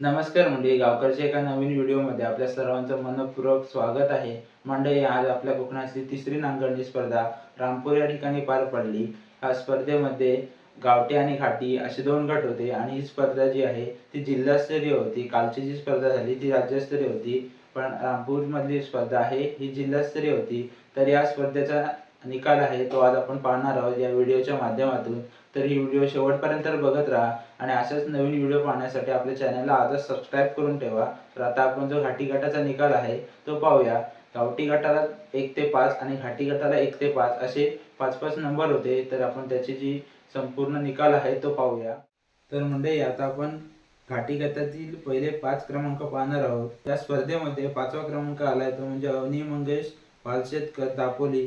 नमस्कार मंडळी गावकरच्या एका नवीन व्हिडिओमध्ये आपल्या सर्वांचं मनपूर्वक स्वागत आहे. मंडळी आज आपल्या कोकणातली तिसरी नांगरणी स्पर्धा रामपूर या ठिकाणी पार पडली. या स्पर्धेमध्ये गावठी आणि घाटी असे दोन गट होते आणि ही स्पर्धा जी आहे ती जिल्हास्तरीय होती. कालची जी स्पर्धा झाली ती राज्यस्तरीय होती. पण रामपूरमधली स्पर्धा आहे ही जिल्हास्तरीय होती. तर या स्पर्धेचा निकाल आहे तो आज आपण पाहणार आहोत या व्हिडिओच्या माध्यमातून. तर ही व्हिडिओ शेवटपर्यंत बघत राहा आणि अशाच नवीन व्हिडिओ पाहण्यासाठी आपल्या चॅनलला आजच सबस्क्राईब करून ठेवा. तर आता आपण जो घाटी गटाचा निकाल आहे तो पाहूया. गावठी गटाला एक ते पाच आणि घाटी गटाला एक ते पाच असे पाच पाच नंबर होते. तर आपण त्याची जी संपूर्ण निकाल आहे तो पाहूया. तर म्हणजे आता आपण घाटी गटातील पहिले पाच क्रमांक पाहणार आहोत. त्या स्पर्धेमध्ये पाचवा क्रमांक आलाय तो म्हणजे अवनी मंगेश पालशेतकर दापोली.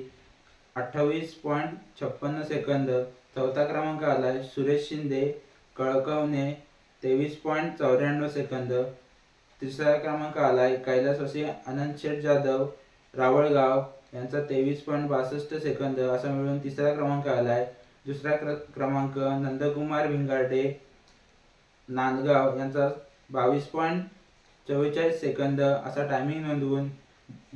अठ्ठावीस पॉईंट छप्पन्न सेकंद. चौथा क्रमांक आलाय सुरेश शिंदे कळकवणे तेवीस पॉईंट चौऱ्याण्णव सेकंद. तिसरा क्रमांक आलाय कैलासवासी अनंत शेठ जाधव रावळगाव यांचा तेवीस पॉईंट बासष्ट सेकंद. असा मिळून तिसरा क्रमांक आलाय. दुसरा क्र क्रमांक नंदकुमार भिंगारडे नांदगाव यांचा बावीस पॉईंट चव्वेचाळीस सेकंद. असा टायमिंग नोंदवून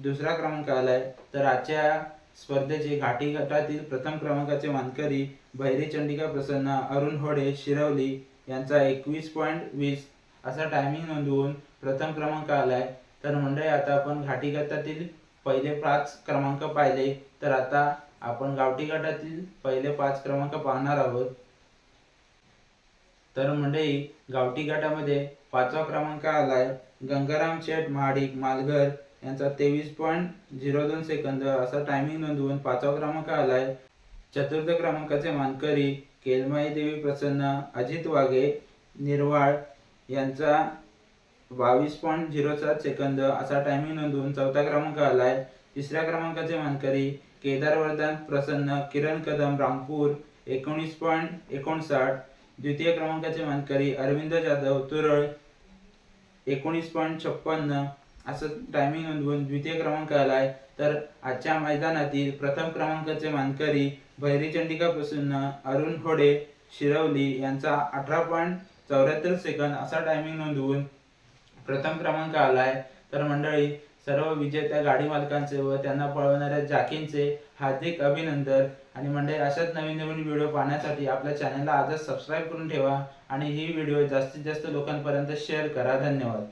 दुसरा क्रमांक आलाय. तर आजच्या स्पर्धेचे घाटी गटातील प्रथम क्रमांकाचे मानकरी भैरी चंडिका प्रसन्न अरुण होडे शिरवली यांचा एकवीस पॉईंट वीस असा टायमिंग नोंदवून प्रथम क्रमांक आलाय. तर मंडळी आता आपण घाटी गटातील पहिले पाच क्रमांक पाहिले. तर आता आपण गावठी गटातील पहिले पाच क्रमांक पाहणार आहोत. तर मंडळी गावठी गटामध्ये पाचवा क्रमांक आलाय. गंगाराम शेठ महाडिक मालघर यांचा तेवीस पॉईंट झिरो दोन सेकंद असा टायमिंग नोंदवून पाचवा क्रमांक आलाय. चतुर्थ क्रमांकाचे मानकरी केलमाई देवी प्रसन्न अजित वाघे निर्वाळ यांचा बावीस पॉईंट झिरो सात सेकंद असा टायमिंग नोंदवून चौथा क्रमांक आलाय. तिसऱ्या क्रमांकाचे मानकरी केदारवर्धन प्रसन्न किरण कदम रामपूर एकोणीस पॉईंट एकोणसाठ. द्वितीय क्रमांकाचे मानकरी अरविंद जाधव तुरळ एकोणीस पॉईंट छप्पन्न. असं टायमिंग नोंदवून द्वितीय क्रमांक आलाय. तर आजच्या मैदानातील प्रथम क्रमांकाचे मानकरी भैरी चंडिका प्रसन्न अरुण होडे शिरवली यांचा अठरा पॉईंट चौऱ्याहत्तर सेकंद असा टायमिंग नोंदवून प्रथम क्रमांक आलाय. तर मंडळी सर्व विजेत्या गाडी मालकांचे व त्यांना पळवणाऱ्या जाकींचे हार्दिक अभिनंदन. आणि मंडळी अशाच नवीन नवीन व्हिडिओ पाहण्यासाठी आपल्या चॅनलला आजच सबस्क्राईब करून ठेवा. आणि ही व्हिडिओ जास्तीत जास्त लोकांपर्यंत शेअर करा. धन्यवाद.